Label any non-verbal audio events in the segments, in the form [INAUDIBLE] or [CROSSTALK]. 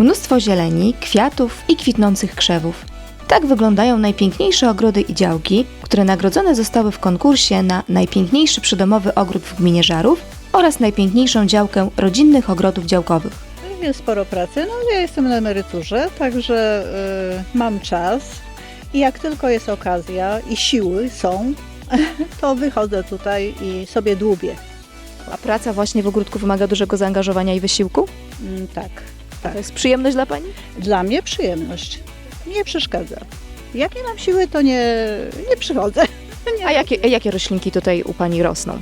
Mnóstwo zieleni, kwiatów i kwitnących krzewów. Tak wyglądają najpiękniejsze ogrody i działki, które nagrodzone zostały w konkursie na najpiękniejszy przydomowy ogród w gminie Żarów oraz najpiękniejszą działkę rodzinnych ogrodów działkowych. Jest sporo pracy, no ja jestem na emeryturze, także y, mam czas i jak tylko jest okazja i siły są, [LAUGHS] to wychodzę tutaj i sobie dłubię. A praca właśnie w ogródku wymaga dużego zaangażowania i wysiłku? Mm, tak, tak. To jest przyjemność dla Pani? Dla mnie przyjemność. Nie przeszkadza. Jak nie mam siły, to nie, nie przychodzę. [LAUGHS] Nie. A jakie, jakie roślinki tutaj u Pani rosną?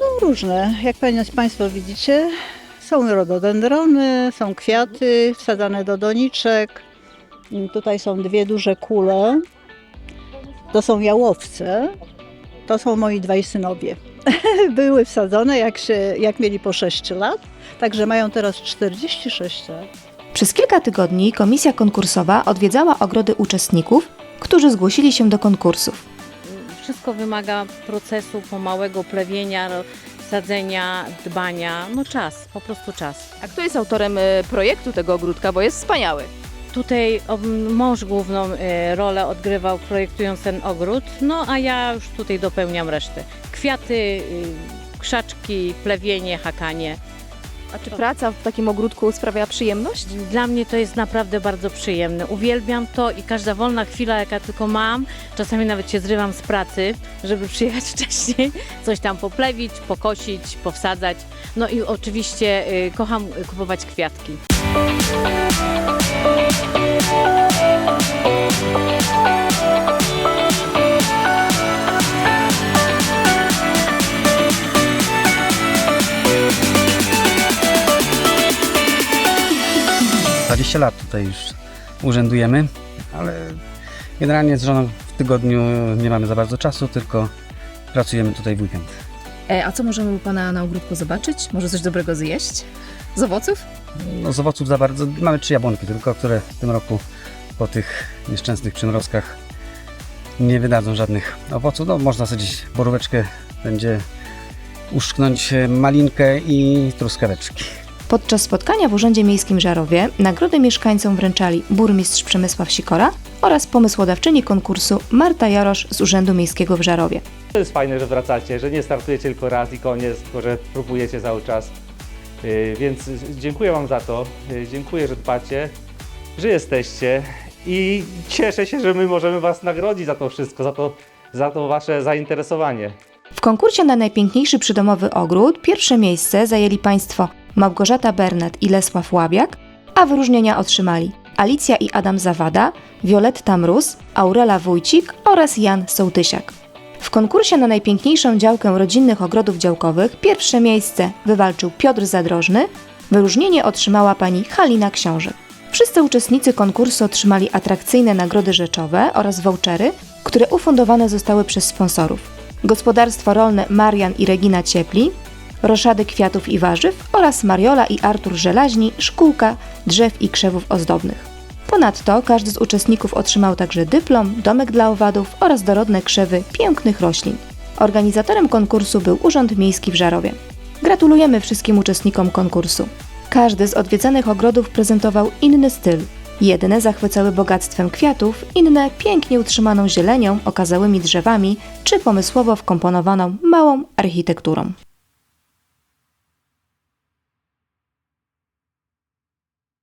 No, różne. Jak pań- Państwo widzicie, są rododendrony, są kwiaty wsadzane do doniczek. Tutaj są dwie duże kule. To są jałowce. To są moi dwaj synowie. [LAUGHS] Były wsadzone jak, się, jak mieli po 6 lat, także mają teraz 46 lat. Przez kilka tygodni komisja konkursowa odwiedzała ogrody uczestników, którzy zgłosili się do konkursów. Wszystko wymaga procesu pomałego plewienia, sadzenia, dbania. No czas, po prostu czas. A kto jest autorem y, projektu tego ogródka, bo jest wspaniały? Tutaj mąż główną e, rolę odgrywał projektując ten ogród, no a ja już tutaj dopełniam resztę. Kwiaty, y, krzaczki, plewienie, hakanie. A czy praca w takim ogródku sprawia przyjemność? Dla mnie to jest naprawdę bardzo przyjemne. Uwielbiam to i każda wolna chwila, jaka tylko mam, czasami nawet się zrywam z pracy, żeby przyjechać [LAUGHS] wcześniej, coś tam poplewić, pokosić, powsadzać. No i oczywiście y, kocham kupować kwiatki. Za 20 lat tutaj już urzędujemy, ale generalnie z żoną w tygodniu nie mamy za bardzo czasu, tylko pracujemy tutaj w weekend. E, a co możemy u Pana na ogródku zobaczyć? Może coś dobrego zjeść? Z owoców? No, z owoców za bardzo mamy trzy jabłonki tylko, które w tym roku po tych nieszczęsnych przymrozkach nie wydadzą żadnych owoców. No, można sadzić boróweczkę, będzie uszczknąć malinkę i truskaweczki. Podczas spotkania w Urzędzie Miejskim Żarowie nagrody mieszkańcom wręczali burmistrz Przemysław Sikora oraz pomysłodawczyni konkursu Marta Jarosz z Urzędu Miejskiego w Żarowie. To jest fajne, że wracacie, że nie startujecie tylko raz i koniec, tylko że próbujecie cały czas. Yy, Więc dziękuję Wam za to. Yy, Dziękuję, że dbacie, że jesteście i cieszę się, że my możemy Was nagrodzić za to wszystko, za to, za to Wasze zainteresowanie. W konkursie na najpiękniejszy przydomowy ogród pierwsze miejsce zajęli Państwo Małgorzata Bernat i Lesław Łabiak, a wyróżnienia otrzymali Alicja i Adam Zawada, Wioletta Mróz, Aurela Wójcik oraz Jan Sołtysiak. W konkursie na najpiękniejszą działkę rodzinnych ogrodów działkowych pierwsze miejsce wywalczył Piotr Zadrożny, wyróżnienie otrzymała pani Halina Książek. Wszyscy uczestnicy konkursu otrzymali atrakcyjne nagrody rzeczowe oraz vouchery, które ufundowane zostały przez sponsorów. Gospodarstwo rolne Marian i Regina Ciepli, Roszady Kwiatów i Warzyw oraz Mariola i Artur Żelaźni Szkółka Drzew i Krzewów Ozdobnych. Ponadto każdy z uczestników otrzymał także dyplom, domek dla owadów oraz dorodne krzewy pięknych roślin. Organizatorem konkursu był Urząd Miejski w Żarowie. Gratulujemy wszystkim uczestnikom konkursu. Każdy z odwiedzanych ogrodów prezentował inny styl. Jedne zachwycały bogactwem kwiatów, inne pięknie utrzymaną zielenią, okazałymi drzewami czy pomysłowo wkomponowaną małą architekturą.